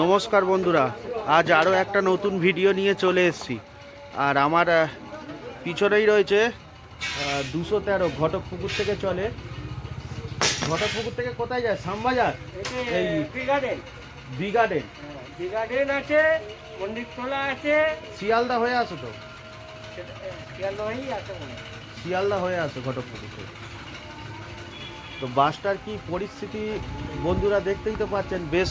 নমস্কার বন্ধুরা আজ আরও একটা নতুন ভিডিও নিয়ে চলে এসেছি। আর আমার পিছনেই রয়েছে দুশো তেরো ঘটকপুকুর থেকে চলে। ঘটক পুকুর থেকে কোথায় যায়? Shyambazar? Garden B garden T আছে মন্দিরতলা আছে। শিয়ালদা হয়ে আসো তো? হয়। শিয়ালদা হয়ে। আসো ঘটকপুকুর থেকে। তো বাসটার কি পরিস্থিতি বন্ধুরা দেখতেই তো পাচ্ছেন বেশ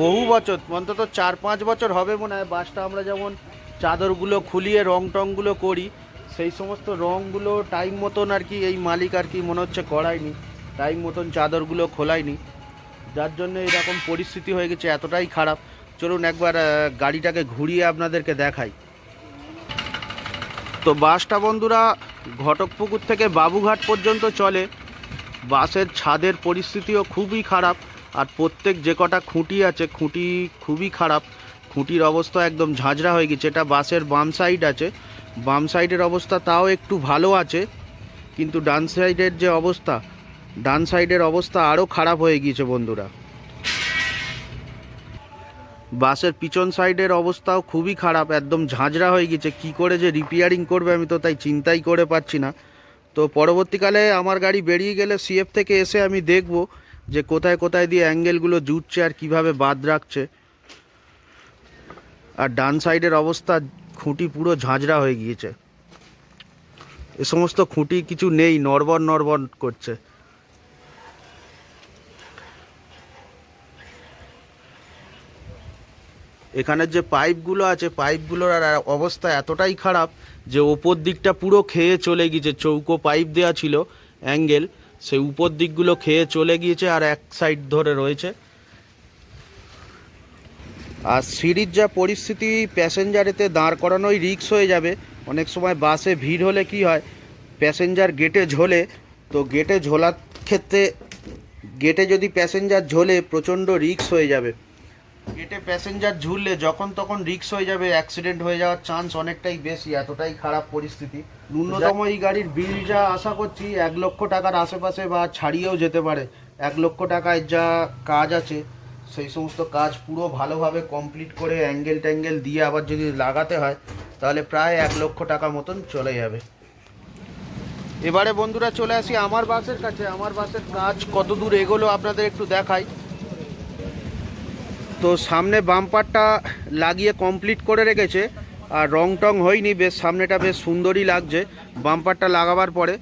বহু বছর, অন্তত চার পাঁচ বছর হবে মনে হয় বাসটা আমরা যেমন চাদরগুলো খুলিয়ে, রং টংগুলো করি, সেই সমস্ত রংগুলো টাইম মতন আর কি এই মালিক আর কি মনে হচ্ছে করায়নি টাইম মতন চাদরগুলো খোলায়নি। যার জন্য এরকম পরিস্থিতি হয়ে গেছে, এতটাই খারাপ। চলুন একবার গাড়িটাকে ঘুরিয়ে আপনাদেরকে দেখাই। তো বাসটা বন্ধুরা ঘটকপুকুর থেকে বাবুঘাট পর্যন্ত চলে। বাসের ছাদের পরিস্থিতিও খুবই খারাপ। আর প্রত্যেক যে কটা খুঁটি আছে, খুঁটি খুবই খারাপ। খুঁটির অবস্থা একদম ঝাঁঝরা হয়ে গেছে। এটা বাসের বাম সাইড আছে। বাম সাইডের অবস্থা তাও একটু ভালো আছে, কিন্তু ডান সাইডের যে অবস্থা, ডান সাইডের অবস্থা আরও খারাপ হয়ে গিয়েছে বন্ধুরা। বাসের পিছন সাইডের অবস্থাও খুবই খারাপ, একদম ঝাঁঝরা হয়ে গেছে কি করে যে রিপেয়ারিং করবে আমি তো তাই চিন্তাই করে পাচ্ছি না। তো পরবর্তীকালে আমার গাড়ি বেরিয়ে গেলে সিএফ থেকে এসে আমি দেখব যে কোথায় কোথায় দিয়ে অ্যাঙ্গেলগুলো জুটছে আর কীভাবে বাদ রাখছে। আর ডান সাইডের অবস্থা, খুঁটি পুরো ঝাঁঝরা হয়ে গিয়েছে। এ সমস্ত খুঁটি কিছু নেই নরবর নরবর করছে। এখানের যে পাইপগুলো আছে, পাইপগুলোর আর অবস্থা এতটাই খারাপ যে ওপর দিকটা পুরো খেয়ে চলে গিয়েছে। চৌকো পাইপ দেওয়া ছিল, অ্যাঙ্গেল। সেই উপর দিকগুলো খেয়ে চলে গিয়েছে আর এক সাইড ধরে রয়েছে। আর সিঁড়ির যা পরিস্থিতি, প্যাসেঞ্জারেতে দাঁড় করানোই রিক্স হয়ে যাবে। অনেক সময় বাসে ভিড় হলে কি হয় প্যাসেঞ্জার গেটে ঝোলে। তো গেটে ঝোলার ক্ষেত্রে গেটে যদি প্যাসেঞ্জার ঝোলে, প্রচণ্ড রিক্স হয়ে যাবে। গেটে প্যাসেঞ্জার ঝুললে যখন তখন রিক্স হয়ে যাবে অ্যাক্সিডেন্ট হয়ে যাওয়ার চান্স অনেকটাই বেশি এতটাই খারাপ পরিস্থিতি। ন্যূনতম এই গাড়ির বিল যা আশা করছি এক লক্ষ টাকার আশেপাশে বা ছাড়িয়েও যেতে পারে। এক লক্ষ টাকায় যা কাজ আছে সেই সমস্ত কাজ পুরো ভালোভাবে কমপ্লিট করে অ্যাঙ্গেল ট্যাঙ্গেল দিয়ে আবার যদি লাগাতে হয় তাহলে প্রায় এক লক্ষ টাকা মতন চলে যাবে। এবারে বন্ধুরা চলে আসি আমার বাসের কাছে। আমার বাসের কাজ কত দূর এগোলো আপনাদের একটু দেখাই। তো সামনে বাম্পারটা লাগিয়ে কমপ্লিট করে রেখেছে আর রং টং হয়নি বেশ সামনেটা বেশ সুন্দরই লাগছে বাম্পারটা লাগাবার পরে।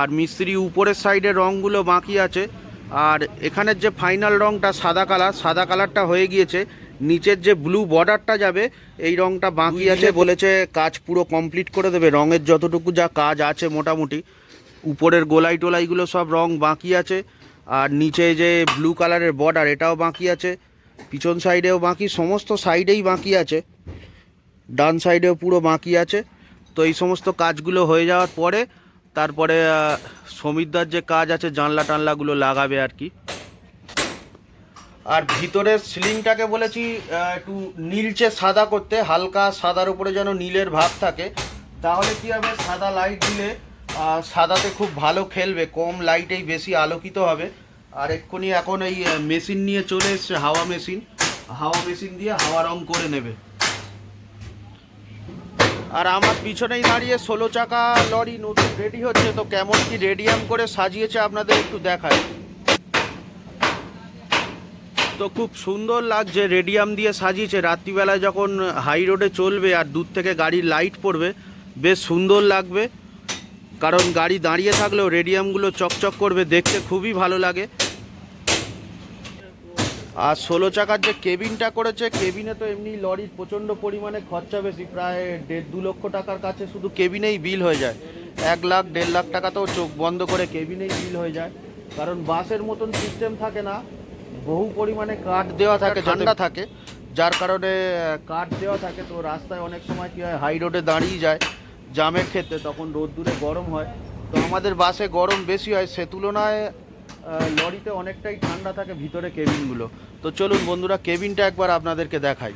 আর মিস্ত্রি উপরের সাইডে রঙগুলো বাকি আছে আর এখানের যে ফাইনাল রংটা সাদা কালার সাদা কালারটা হয়ে গিয়েছে নিচের যে ব্লু বর্ডারটা যাবে এই রংটা বাকি আছে বলেছে কাজ পুরো কমপ্লিট করে দেবে রঙের যতটুকু যা কাজ আছে মোটামুটি। উপরের গোলাই টোলাইগুলো সব রং বাকি আছে আর নিচে যে ব্লু কালারের বর্ডার এটাও বাকি আছে। পিছন সাইডেও বাকি সমস্ত সাইডেই বাকি আছে। ডান সাইডেও পুরো বাকি আছে। তো এই সমস্ত কাজগুলো হয়ে যাওয়ার পরে তারপরে আহ, সমিতদার যে কাজ আছে জানলা টানলাগুলো লাগাবে আর কি। আর ভিতরের সিলিংটাকে বলেছি একটু নীলচে সাদা করতে হালকা সাদার উপরে যেন নীলের ভাব থাকে। তাহলে কি হবে? সাদা লাইট দিলে সাদাতে খুব ভালো খেলবে কম লাইটেই বেশি আলোকিত হবে। আর এক্ষুনি এখন এই মেশিন নিয়ে চলে এসছে, হাওয়া মেশিন হাওয়া মেশিন দিয়ে হাওয়া রং করে নেবে। আর আমার পিছনেই দাঁড়িয়ে ষোলো চাকা লরি নতুন রেডি হচ্ছে, তো কেমন কি রেডিয়াম করে সাজিয়েছে আপনাদের একটু দেখায় তো খুব সুন্দর লাগছে রেডিয়াম দিয়ে সাজিয়েছে। রাত্রিবেলায় যখন হাই রোডে চলবে আর দূর থেকে গাড়ির লাইট পড়বে, বেশ সুন্দর লাগবে। কারণ গাড়ি দাঁড়িয়ে থাকলেও রেডিয়ামগুলো চকচক করবে, দেখতে খুবই ভালো লাগে। আর ষোলো চাকার যে কেবিনটা করেছে কেবিনে তো এমনি লরির প্রচণ্ড পরিমাণে খরচা বেশি প্রায় দেড় দু লক্ষ টাকার কাছে শুধু কেবিনেই বিল হয়ে যায়। এক লাখ দেড় লাখ টাকা তো চোখ বন্ধ করে কেবিনেই বিল হয়ে যায়। কারণ বাসের মতন সিস্টেম থাকে না বহু পরিমাণে কাঠ দেওয়া থাকে ঠান্ডা থাকে। যার কারণে কাঠ দেওয়া থাকে তো রাস্তায় অনেক সময় কী হয় হাই রোডে দাঁড়িয়ে যায় জামের ক্ষেত্রে তখন রোদ্দুরে গরম হয়। তো আমাদের বাসে গরম বেশি হয় সে তুলনায় লরিতে অনেকটাই ঠান্ডা থাকে, ভিতরে কেবিনগুলো। তো চলুন বন্ধুরা, কেবিনটা একবার আপনাদেরকে দেখাই।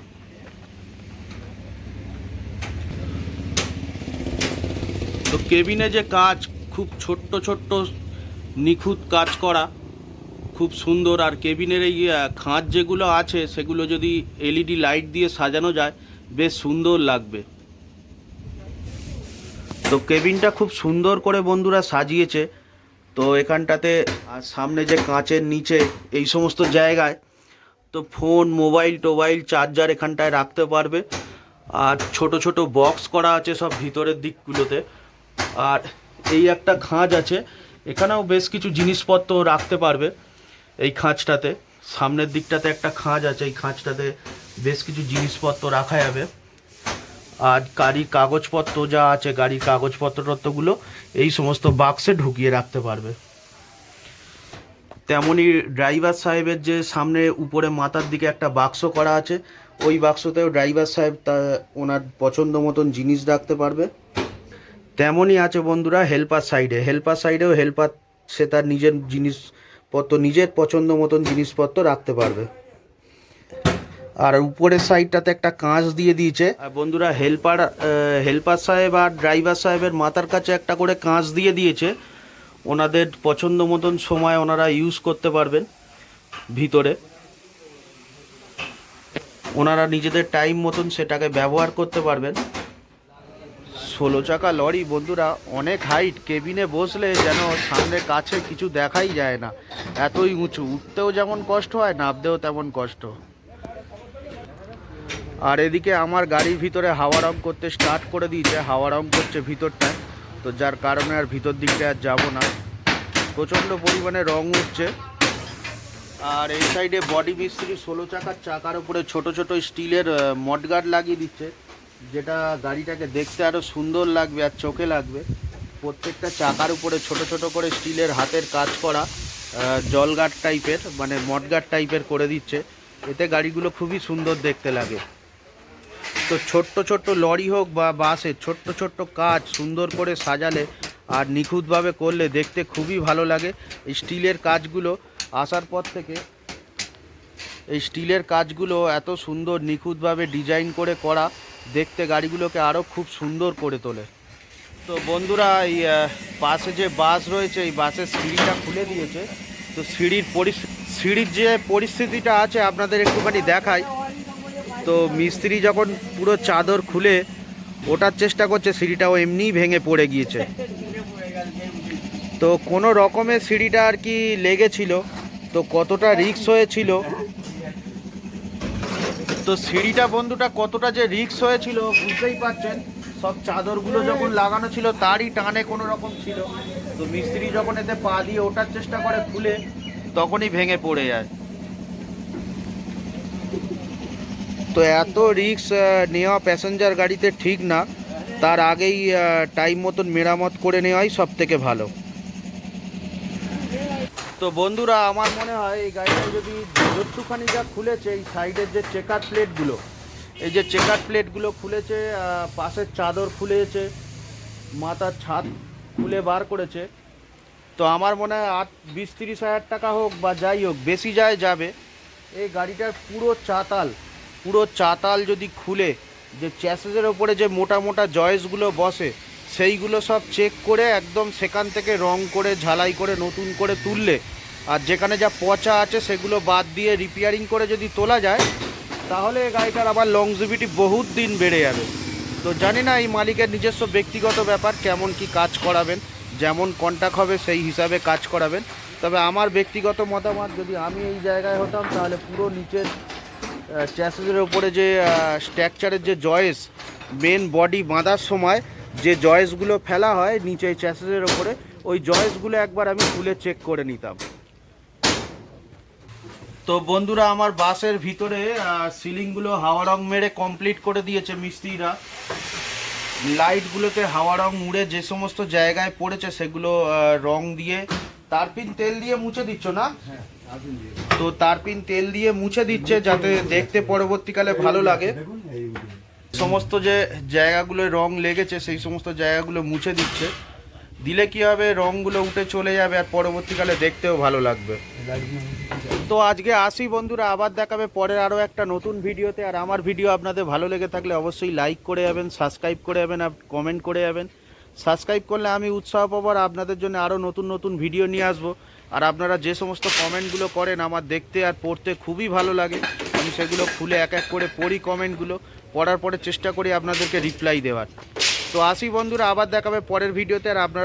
তো কেবিনে যে কাজ, খুব ছোট্ট ছোট্ট নিখুঁত কাজ করা, খুব সুন্দর। আর কেবিনের এই খাঁজ যেগুলো আছে, সেগুলো যদি এলইডি লাইট দিয়ে সাজানো যায়, বেশ সুন্দর লাগবে। তো কেবিনটা খুব সুন্দর করে বন্ধুরা সাজিয়েছে। তো এখানটাতে, আর সামনে যে কাঁচের নিচে এই সমস্ত জায়গায়, তো ফোন, মোবাইল, টোবাইল, চার্জার এখানটায় রাখতে পারবে। আর ছোট ছোট বক্স করা আছে সব ভিতরের দিকগুলোতে। আর এই একটা খাঁজ আছে, এখানেও বেশ কিছু জিনিসপত্র রাখতে পারবে এই খাঁজটাতে। সামনের দিকটাতে একটা খাঁজ আছে, এই খাঁজটাতে বেশ কিছু জিনিসপত্র রাখা যাবে। আর গাড়ির কাগজপত্র যা আছে, গাড়ির কাগজপত্র এই সমস্ত বাক্সে ঢুকিয়ে রাখতে পারবে। তেমনই ড্রাইভার সাহেবের যে সামনে উপরে মাথার দিকে একটা বাক্স করা আছে, ওই বাক্সতেও ড্রাইভার সাহেব তা, ওনার পছন্দ মতন জিনিস রাখতে পারবে। তেমনই আছে বন্ধুরা হেল্পার সাইডে হেল্পার সাইডেও হেল্পার সে তার নিজের জিনিসপত্র, নিজের পছন্দ মতন জিনিসপত্র রাখতে পারবে। আর উপরের সাইডটাতে একটা কাঁচ দিয়ে দিয়েছে। আর বন্ধুরা, হেল্পার হেল্পার সাহেব আর ড্রাইভার সাহেবের মাথার কাছে একটা করে কাঁচ দিয়ে দিয়েছে। ওনাদের পছন্দ মতন সময় ওনারা ইউজ করতে পারবেন ভিতরে। ওনারা নিজেদের টাইম মতন সেটাকে ব্যবহার করতে পারবেন। ষোলো চাকা লরি, বন্ধুরা, অনেক হাইট কেবিনে বসলে যেন সামনে কাছে কিছু দেখাই যায় না। এতই উঁচু, উঠতেও যেমন কষ্ট হয়, নামতেও তেমন কষ্ট। আর এদিকে আমার গাড়ির ভিতরে হাওয়া রং করতে স্টার্ট করে দিয়েছে, হাওয়া রং করছে ভিতরটায়। তো যার কারণে আর ভিতর দিকটা আর যাব না। প্রচণ্ড পরিমাণে রং উঠছে। আর এই সাইডে বডি মিস্ত্রি ষোলো চাকার চাকার উপরে ছোট ছোট স্টিলের মডগার্ড লাগিয়ে দিচ্ছে। যেটা গাড়িটাকে দেখতে আরও সুন্দর লাগবে আর চোখে লাগবে। প্রত্যেকটা চাকার উপরে ছোট ছোট করে স্টিলের হাতের কাজ করা জলগার্ড টাইপের মানে মডগার্ড টাইপের করে দিচ্ছে। এতে গাড়িগুলো খুবই সুন্দর দেখতে লাগে। তো ছোট্ট ছোট্ট লরি হোক বা বাসে, ছোট্ট ছোট্ট কাজ সুন্দর করে সাজালে আর নিখুঁতভাবে করলে দেখতে খুবই ভালো লাগে। এই স্টিলের কাজগুলো আসার পর থেকে এই স্টিলের কাজগুলো এত সুন্দর নিখুঁতভাবে ডিজাইন করে করা, দেখতে গাড়িগুলোকে আরও খুব সুন্দর করে তোলে। তো বন্ধুরা, এই পাশে যে বাস রয়েছে, এই বাসের সিঁড়িটা খুলে দিয়েছে। তো সিঁড়ির পরিস্থিতি সিঁড়ির যে পরিস্থিতিটা আছে, আপনাদের একটুখানি দেখাই। তো মিস্ত্রি যখন পুরো চাদর খুলে ওঠার চেষ্টা করছে, সিঁড়িটাও এমনিই ভেঙে পড়ে গিয়েছে। তো কোনো রকমের সিঁড়িটা আর কি লেগেছিল, তো কতটা রিক্স হয়েছিল? তো সিঁড়িটা বন্ধুটা কতটা যে রিক্স হয়েছিল বুঝতেই পারছেন, সব চাদরগুলো যখন লাগানো ছিল তারই টানে কোনো রকম ছিল। তো মিস্ত্রি যখন এতে পা দিয়ে ওঠার চেষ্টা করে খুলে, তখনই ভেঙে পড়ে যায়। তো এত রিক্স নেওয়া প্যাসেঞ্জার গাড়িতে ঠিক না। তার আগেই টাইম মতন মেরামত করে নেওয়াই সব থেকে ভালো। তো বন্ধুরা, আমার মনে হয় এই গাড়িটা যদি একটুখানি যা খুলেছে, এই সাইডের যে চেকার প্লেটগুলো এই যে চেকার প্লেটগুলো খুলেছে পাশের চাদর খুলেছে, মাথার ছাদ খুলে বার করেছে, তো আমার মনে হয় আট, বিশ, তিরিশ হাজার টাকা হোক বা যাই হোক, বেশি যায় যাবে। এই গাড়িটার পুরো চাতাল পুরো চাতাল যদি খুলে, যে চ্যাসেজের ওপরে যে মোটা মোটা জয়েসগুলো বসে, সেইগুলো সব চেক করে একদম সেখান থেকে রং করে, ঝালাই করে, নতুন করে তুললে, আর যেখানে যা পচা আছে সেগুলো বাদ দিয়ে রিপেয়ারিং করে যদি তোলা যায়, তাহলে গাড়িটার আবার লংজিভিটি বহুত দিন বেড়ে যাবে। তো জানি না এই মালিকের নিজস্ব ব্যক্তিগত ব্যাপার, কেমন কি কাজ করাবেন, যেমন কন্ট্যাক্ট হবে সেই হিসাবে কাজ করাবেন। তবে আমার ব্যক্তিগত মতামত, যদি আমি এই জায়গায় হতাম, তাহলে পুরো নিচের চ্যাসেজের ওপরে যে স্ট্রাকচারের যে জয়েস মেন বডি বাঁধার সময় যে জয়েসগুলো ফেলা হয়, নিচে চ্যাসেজের ওপরে ওই জয়েসগুলো একবার আমি খুলে চেক করে নিতাম। তো বন্ধুরা, আমার বাসের ভিতরে সিলিংগুলো হাওয়া রং মেরে কমপ্লিট করে দিয়েছে মিস্ত্রিরা। লাইটগুলোতে হাওয়া রং উড়ে যে সমস্ত জায়গায় পড়েছে, সেগুলো রং দিয়ে তারপিন তেল দিয়ে মুছে দিচ্ছ না? তো তারপিন তেল দিয়ে মুছে দিচ্ছে যাতে দেখতে পরবর্তীকালে ভালো লাগে। সমস্ত যে জায়গাগুলো রং লেগেছে সেই সমস্ত জায়গাগুলো মুছে দিচ্ছে। দিলে কি হবে? রংগুলো উঠে চলে যাবে আর পরবর্তীকালে দেখতেও ভালো লাগবে। তো আজকে আসি বন্ধুরা আবার দেখাবে পরের আরও একটা নতুন ভিডিওতে। আর আমার ভিডিও আপনাদের ভালো লেগে থাকলে অবশ্যই লাইক করে যাবেন সাবস্ক্রাইব করে যাবেন আর কমেন্ট করে যাবেন। সাবস্ক্রাইব করলে আমি উৎসাহ পাবো আর আপনাদের জন্য আরও নতুন নতুন ভিডিও নিয়ে আসব। আর আপনারা যে সমস্ত কমেন্টগুলো করেন, আমার দেখতে আর পড়তে খুবই ভালো লাগে। আমি সেগুলো খুলে এক এক করে পড়ি কমেন্টগুলো। পড়ার পরে চেষ্টা করি আপনাদেরকে রিপ্লাই দেওয়ার। তো আসি বন্ধুরা, আবার দেখাবে পরের ভিডিওতে আর আপনারা